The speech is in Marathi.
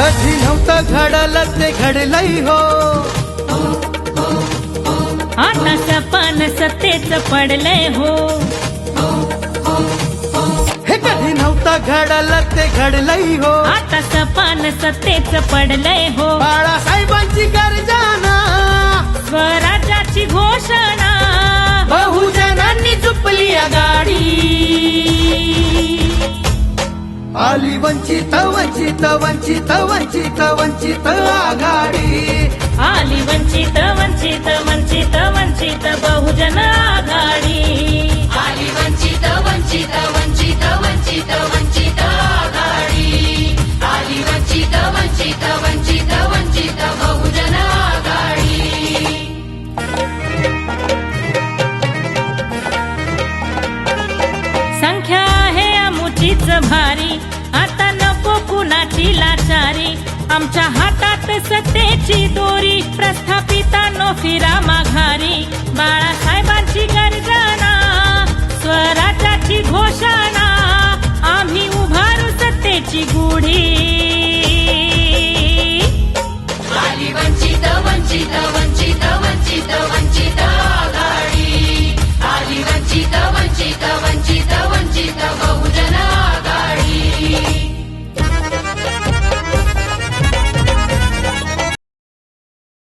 घडलं ते घडलंय हो. आता सपान सत्तेच पडलंय हो. हे कधी नव्हतं घडलं ते घडलंय हो. आता सपान सत्तेच पडलंय हो. बाळासाहेबांची गर्जना वंचित वंचित वंचित वंचित वंचित आघाडी आली वंचित वंचित वंचित वंचित बहुजन आघाडी आली वंचित वंचित वंचित वंचित वंचित आघाडी आली वंचित वंचित वंचित वंचित बहुजन आघाडी संख्या आहे अमुचीच भारी आमच्या हातात सत्तेची दोरी प्रस्थापितांनो फिरा माघारी. बाळासाहेबांची गर्जना स्वराज्याची घोषणा आम्ही उभारू सत्तेची गुढी. आली वंचित वंचित वंचित. वंचित